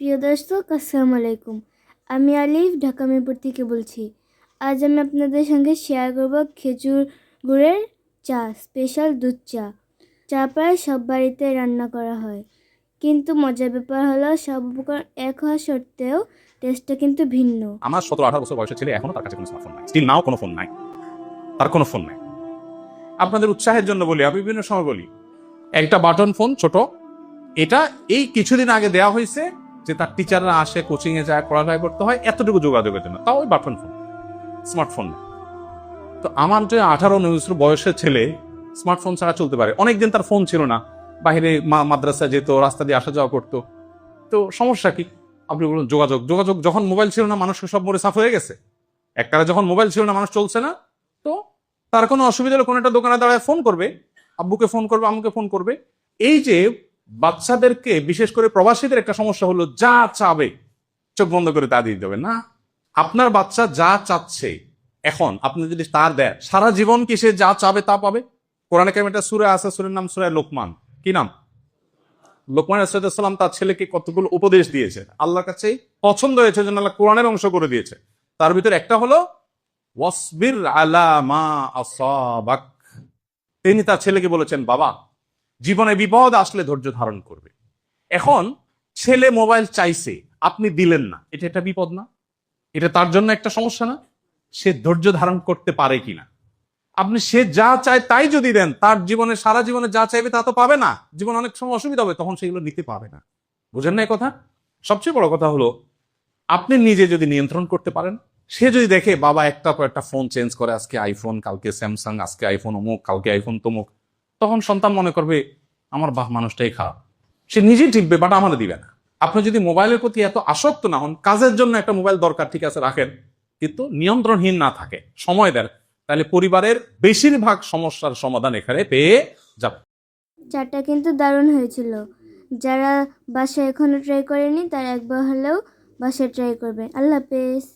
প্রিয় দর্শক, আসসালামু আলাইকুম। আমি আলিফ, ঢাকা মিরপুর থেকে বলছি। আজ আমি আপনাদের সঙ্গে শেয়ার করব খেজুর গুড়ের চা স্পেশাল দুধ চা। চা প্রায় সব বাড়িতে রান্না করা হয়। কিন্তু মজার ব্যাপার হলো, সব উপকরণ এক হওয়া সত্ত্বেও টেস্টটা কিন্তু ভিন্ন। আমার সতেরো আঠারো বছর বয়সের ছেলে এখনও তার কাছে কোনো স্মার্টফোন নাই। স্টিল নাও কোনো ফোন নাই। তার কোনো ফোন নাই। আপনাদের উৎসাহের জন্য বলি, আমি বিভিন্ন সময় বলি, একটা বাটন ফোন ছোট, এটা এই কিছুদিন আগে দেওয়া হয়েছে যে তার টিচাররা আসে কোচিং এ যায়, পড়ালেখা করতে হয়, এতটুকু যোগাযোগের জন্য। তাও ওই বাটন ফোন স্মার্টফোন না। তো আমার যে আঠারো উনিশ বয়সের ছেলে স্মার্টফোন ছাড়া চলতে পারে। অনেকদিন তার ফোন ছিল না। বাইরে মাদ্রাসা যেত, রাস্তা দিয়ে আসা যাওয়া করতো। তো সমস্যা কি? আপনি বলুন, যোগাযোগ। যোগাযোগ যখন মোবাইল ছিল না, মানুষকে সব মরে সাফ হয়ে গেছে? একটারা যখন মোবাইল ছিল না, মানুষ চলছে না। তো তার কোনো অসুবিধা হলে কোনো একটা দোকানে দাঁড়ায় ফোন করবে। আব্বুকে ফোন করবে, আম্মুকে ফোন করবে। এই যে বাচ্চাদেরকে, বিশেষ করে প্রবাসীদের একটা সমস্যা হলো, যা চাবে চোখ বন্ধ করে তা দিয়ে দেবে না। আপনার বাচ্চা যা চাচ্ছে, এখন আপনি যদি তার দেয় সারা জীবন কি সে যা চাবে তা পাবে? কোরআনে কেমন একটা সুরে আছে, সুরের নাম সুরে লোকমান। কি নাম? লোকমান আসসালাম তার ছেলেকে কতগুলো উপদেশ দিয়েছে। আল্লাহর কাছে পছন্দ হয়েছে জন্য আল্লাহ কোরআনের অংশ করে দিয়েছে। তার ভিতরে একটা হলো, ওয়াসবির আলা মা তিনি তার ছেলেকে বলেছেন, বাবা জীবনে বিপদ আসলে ধৈর্য ধারণ করবে। এখন ছেলে মোবাইল চাইছে, আপনি দিলেন না, এটা একটা বিপদ না? এটা তার জন্য একটা সমস্যা না? সে ধৈর্য ধারণ করতে পারে কিনা? আপনি সে যা চায় তাই যদি দেন, তার জীবনে, সারা জীবনে যা চাইবে তা তো পাবে না। জীবনে অনেক সময় অসুবিধা হবে, তখন সেগুলো নিতে পাবে না। বুঝেন না কথা? সবচেয়ে বড় কথা হলো, আপনি নিজে যদি নিয়ন্ত্রণ করতে পারেন, সে যদি দেখে, বাবা একটা পর একটা ফোন চেঞ্জ করে, আজকে আইফোন কালকে স্যামসাং আজকে আইফোন অমুক, কালকে আইফোন তমুক। তখন সন্তান মনে করবে, আমার বাহ, মানুষটাই খারাপ। সে নিজেই টিপবে বাট আমার দিবে না। আপনি যদি মোবাইলের প্রতি এত আসক্ত না হন, কাজের জন্য একটা মোবাইল দরকার, ঠিক আছে, রাখেন। কিন্তু নিয়ন্ত্রণহীন না থাকে, সময় দেন। তাহলে পরিবারের বেশিরভাগ সমস্যার সমাধান এখানে পেয়ে যাবে চাটা কিন্তু দারুণ হয়েছিল। যারা বাসায় এখনও ট্রাই করেনি, তারা একবার হলেও বাসায় ট্রাই করবে। আল্লাহ হাফেজ।